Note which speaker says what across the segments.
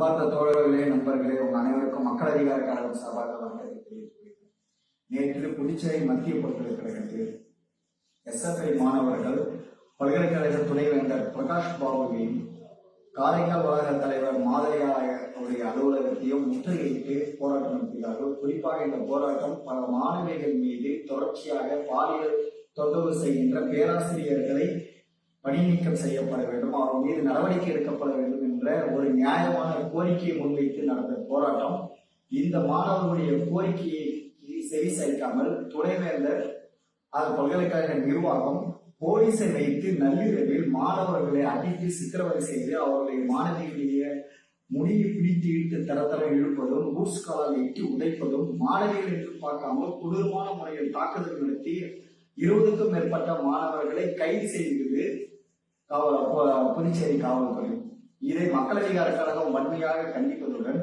Speaker 1: அன்பார்ந்த தோழர்களே நண்பர்களே உங்க அனைவருக்கும் மக்கள் அதிகார கழகம் சார்பாக வணக்கத்தை நேற்று புதுச்சேரி மத்திய பல்கலைக்கழகத்தில் எஸ்எஃப்ஐ மாணவர்கள் பல்கலைக்கழக துணைவேந்தர் பிரகாஷ் பாபுவின் காரைக்கால் வளாக தலைவர் மாதிரியாவுடைய அலுவலகத்தையும் முற்றுகையிட்டு போராட்டம் நடத்தினார்கள். குறிப்பாக இந்த போராட்டம் பல மாணவிகள் மீது தொடர்ச்சியாக பாலியல் தொந்தரவு செய்கின்ற பேராசிரியர்களை பணி நீக்கம் செய்யப்பட வேண்டும். அவர் மீது நடவடிக்கை எடுக்கப்பட வேண்டும் என்ற ஒரு நியாயமான கோரிக்கையை முன்வைத்து நடந்த போராட்டம் இந்த மாணவர்களுடைய கோரிக்கையை செவி சாய்க்காமல் துணைவேந்தர் அது பல்கலைக்கழக நிர்வாகம் போலீஸை வைத்து நள்ளிரவில் மாணவர்களை அடித்து சித்திரவதை செய்து அவர்களுடைய மாணவிகளுடைய முடியை பிடித்து இழுத்து தர தர இழுப்பதும் பூட்ஸ் காலால் எட்டி உதைப்பதும் மாணவிகள் என்று பார்க்காமல் கொடூரமான முறையில் தாக்குதல் நடத்தி இருபதுக்கும் மேற்பட்ட மாணவர்களை கைது செய்தது காவல் புதுச்சேரி காவல்துறை. இதை மக்கள் அதிகார கழகம் வன்மையாக கண்டிப்பதுடன்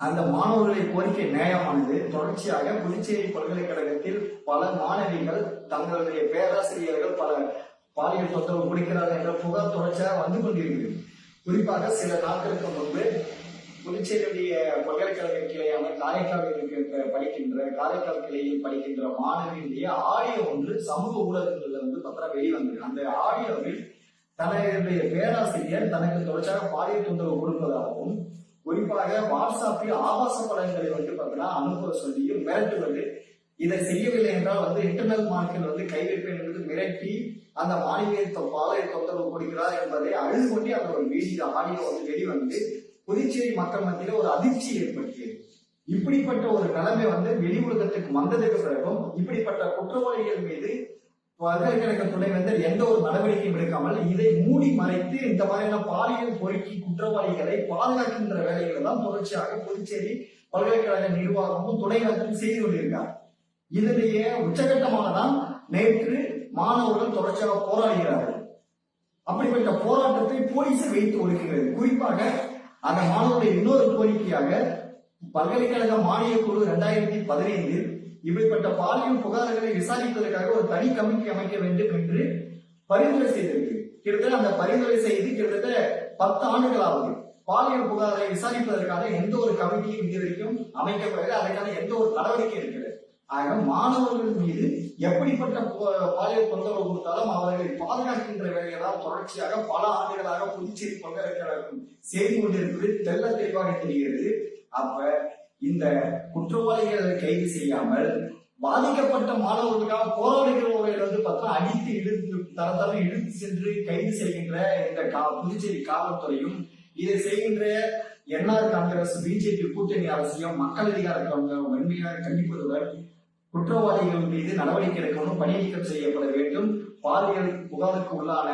Speaker 1: அந்த மாணவர்களின் கோரிக்கை நியாயமானது. தொடர்ச்சியாக புதுச்சேரி பல்கலைக்கழகத்தில் பல மாணவிகள் தங்களுடைய பேராசிரியர்கள் பல பாலியல் தொந்தரவு கொடுக்கிறார்கள் என்ற புகார் தொடர்ச்சியாக வந்து கொண்டிருக்கிறது. குறிப்பாக சில நாட்களுக்கு முன்பு புதுச்சேரியுடைய பல்கலைக்கழக கிளையான காரைக்காலில் இருக்கின்ற படிக்கின்ற காரைக்கால் கிளையில் படிக்கின்ற மாணவியுடைய ஆடியோ ஒன்று சமூக ஊடகங்கள்ல வந்து பத்திரம் வெளிவந்தது. அந்த ஆடியோவில் தன்னுடைய பேராசிரியர் தனக்கு தொடர்ச்சியாக பாலியல் தொந்தரவு கொடுப்பதாகவும் குறிப்பாக வாட்ஸ்அப்பில் ஆபாச படங்களை வந்து பார்த்தீங்கன்னா அனுப்ப சொல்லியும் மிரட்டுவது. இதை செய்யவில்லை என்றால் வந்து இன்டர்னல் மார்க்கில் வந்து கை என்று மிரட்டி அந்த மாணவியை தொ- பாலியல் தொந்தரவு கொடுக்கிறார் என்பதை அழுது கொண்டே அந்த ஒரு வீடியோ ஆடியோ வந்து வெளிவந்து புதுச்சேரி மக்கள் மத்தியில் ஒரு அதிர்ச்சி ஏற்படுத்தியது. இப்படிப்பட்ட ஒரு நிலைமை வந்து வெளி உலகத்துக்கு வந்ததுக்கு பிறகும் இப்படிப்பட்ட குற்றவாளிகள் மீது பல்கலைக்கழக துணைவேந்தர் எந்த ஒரு நடவடிக்கையும் எடுக்காமல் இதை மூடி மறைத்து இந்த மாதிரியான பாலியல் பொறுக்கி குற்றவாளிகளை பாதுகாக்கின்ற வேலைகளை தான் தொடர்ச்சியாக புதுச்சேரி பல்கலைக்கழக நிர்வாகமும் துணைவேந்தரும் செய்து கொண்டிருக்காங்க இதனுடைய உச்சகட்டமானதான் நேற்று மாணவர்கள் தொடர்ச்சியாக போராடுகிறார்கள். அப்படிப்பட்ட போராட்டத்தை போலீஸ் வைத்து ஒடுக்குகிறது குறிப்பாக அந்த மாணவருடைய இன்னொரு கோரிக்கையாக பல்கலைக்கழக மானியக் குழு இரண்டாயிரத்தி பதினைந்தில் இப்படிப்பட்ட பாலியல் புகார்களை விசாரிப்பதற்காக ஒரு தனி கமிட்டி அமைக்க வேண்டும் என்று பரிந்துரை செய்தது. கிட்டத்தட்ட அந்த பரிந்துரை செய்து கிட்டத்தட்ட பத்து ஆண்டுகளாவது பாலியல் புகாரை விசாரிப்பதற்கான எந்த ஒரு கமிட்டியும் இது வரைக்கும் அமைக்கப்படவில்லை. அதற்கான எந்த ஒரு நடவடிக்கை இருக்கிறது ஆக மாணவர்கள் மீது எப்படிப்பட்ட பாலியல் தொந்தரவு கொடுத்தாலும் அவர்களை பாதுகாக்கின்ற வேலையெல்லாம் தொடர்ச்சியாக பல ஆண்டுகளாக புதுச்சேரி பல்கலைக்கழகம் செய்து கொண்டிருப்பது தெள்ள தெளிவாக தெரிகிறது. அப்ப இந்த குற்றவாளிகளை கைது செய்யாமல் பாதிக்கப்பட்ட மாணவர்களுக்காக போராடுகிறவர்கள் வந்து பார்த்தா அடித்து இழுத்து தர இழுத்து சென்று கைது செய்கின்ற இந்த கா- புதுச்சேரி காவல்துறையும் இதை செய்கின்ற என்ஆர் காங்கிரஸ் பிஜேபி கூட்டணி அரசியம் மக்கள் அதிகார வன்மையாக கண்டிப்பதுடன் குற்றவாளிகள் மீது நடவடிக்கை எடுக்கணும் பணிநீக்கம் செய்யப்பட வேண்டும். பாலியல் புகாருக்கு உள்ளான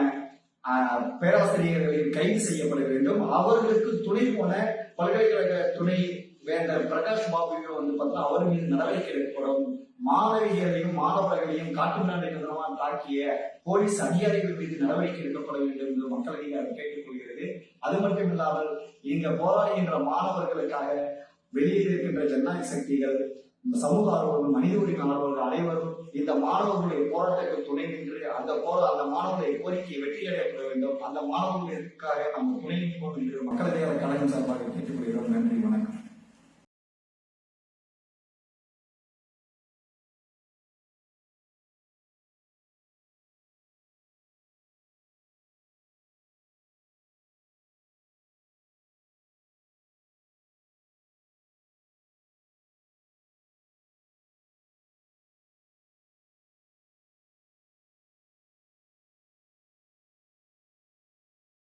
Speaker 1: ஆஹ், பேராசிரியர்களில் கைது செய்யப்பட வேண்டும். அவர்களுக்கு துணை போன பல்கலைக்கழக துணை வேந்தர் பிரகாஷ் பாபுவையும் வந்து பார்த்தா அவர் மீது நடவடிக்கை எடுக்கப்படும். மாணவிகளையும் மாணவர்களையும் காட்டு நிறுவனமாக தாக்கிய போலீஸ் அதிகாரிகள் மீது நடவடிக்கை எடுக்கப்பட வேண்டும் என்று மக்கள் அதிகாரம் கேட்டுக்கொள்கிறது அது மட்டும் இல்லாமல் இங்க போராடுகின்ற மாணவர்களுக்காக வெளியில் இருக்கின்ற ஜனநாயக சக்திகள் சமூக ஆர்வலர்கள் மனித உரிமை ஆர்வலர்கள் அனைவரும் இந்த மாணவர்களுடைய போராட்டத்தில் துணை நின்று அந்த போல அந்த மாணவர்களுடைய கோரிக்கையை வெற்றியடையப்பட வேண்டும். அந்த மாணவர்களுக்காக நம்ம துணை நிற்போம் என்று மக்கள் கழகம் சார்பாக கேட்டுக்கொள்கிறோம் நன்றி வணக்கம்.